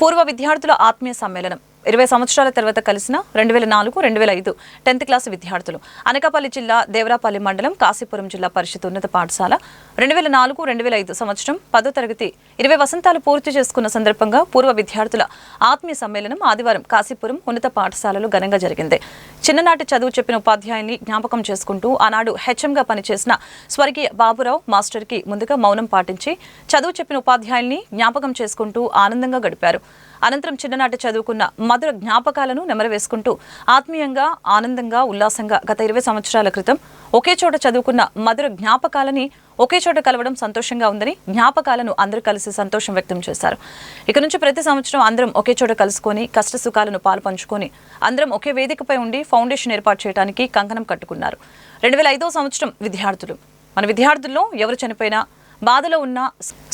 పూర్వ విద్యార్థుల ఆత్మీయ సమ్మేళనం. ఇరవై సంవత్సరాల తర్వాత కలిసిన రెండు వేల నాలుగు రెండు వేల ఐదు టెన్త్ క్లాస్ విద్యార్థులు. అనకాపల్లి జిల్లా దేవరాపల్లి మండలం కాశీపురం జిల్లా పరిషత్ ఉన్నత పాఠశాల. రెండు వేల నాలుగు రెండు వేల ఐదు సంవత్సరం పదో తరగతి ఇరవై వసంతాలు పూర్తి చేసుకున్న సందర్భంగా పూర్వ విద్యార్థుల ఆత్మీయ సమ్మేళనం ఆదివారం కాశీపురం ఉన్నత పాఠశాలలో ఘనంగా జరిగింది. చిన్ననాటి చదువు చెప్పిన ఉపాధ్యాయుని జ్ఞాపకం చేసుకుంటూ ఆనాడు హెచ్ఎంగా పనిచేసిన స్వర్గీయ బాబురావు మాస్టర్కి ముందుగా మౌనం పాటించి చదువు చెప్పిన ఉపాధ్యాయుల్ని జ్ఞాపకం చేసుకుంటూ ఆనందంగా గడిపారు. అనంతరం చిన్ననాటి చదువుకున్న మధుర జ్ఞాపకాలను నెమరవేసుకుంటూ ఆత్మీయంగా ఆనందంగా ఉల్లాసంగా గత ఇరవై సంవత్సరాల క్రితం ఒకే చోట చదువుకున్న మధుర జ్ఞాపకాలని ఒకే చోట కలవడం సంతోషంగా ఉందని జ్ఞాపకాలను అందరూ కలిసి సంతోషం వ్యక్తం చేశారు. ఇక నుంచి ప్రతి సంవత్సరం అందరం ఒకే చోట కలుసుకొని కష్ట సుఖాలను పాలు పంచుకొని అందరం ఒకే వేదికపై ఉండి ఫౌండేషన్ ఏర్పాటు చేయడానికి కంకణం కట్టుకున్నారు. రెండు వేల ఐదో సంవత్సరం విద్యార్థులు. మన విద్యార్థుల్లో ఎవరు చనిపోయినా బాధలో ఉన్న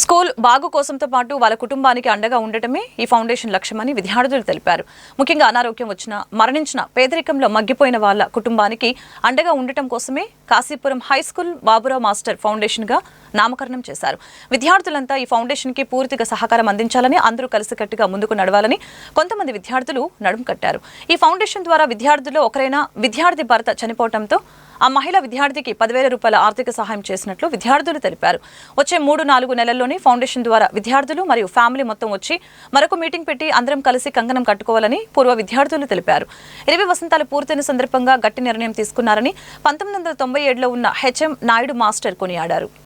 స్కూల్ బాగు కోసంతో పాటు వాళ్ళ కుటుంబానికి అండగా ఉండటమే ఈ ఫౌండేషన్ లక్ష్యమని విద్యార్థులు తెలిపారు. ముఖ్యంగా అనారోగ్యం వచ్చిన మరణించిన పేదరికంలో మగ్గిపోయిన వాళ్ళ కుటుంబానికి అండగా ఉండటం కోసమే Kashipuram high school Baburao master ఫౌండేషన్గా నామకరణం చేశారు. విద్యార్థులంతా ఈ ఫౌండేషన్కి పూర్తిగా సహకారం అందించాలని అందరూ కలిసికట్టుగా ముందుకు నడవాలని కొంతమంది విద్యార్థులు నడుం కట్టారు. ఈ ఫౌండేషన్ ద్వారా విద్యార్థుల్లో ఒకరైనా విద్యార్థి భర్త చనిపోవడంతో ఆ మహిళ విద్యార్థికి పదివేల రూపాయల ఆర్థిక సహాయం చేసినట్లు విద్యార్థులు తెలిపారు. వచ్చే మూడు నాలుగు నెలల్లోనే ఫౌండేషన్ ద్వారా విద్యార్థులు మరియు ఫ్యామిలీ మొత్తం వచ్చి మరొక మీటింగ్ పెట్టి అందరం కలిసి కంగనం కట్టుకోవాలని పూర్వ విద్యార్థులు తెలిపారు. ఇరవై వసంతాలు పూర్తయిన సందర్భంగా గట్టి నిర్ణయం తీసుకున్నారని పంతొమ్మిది వందల తొంభై ఏడులో ఉన్న హెచ్ఎం నాయుడు మాస్టర్ కొనియాడారు.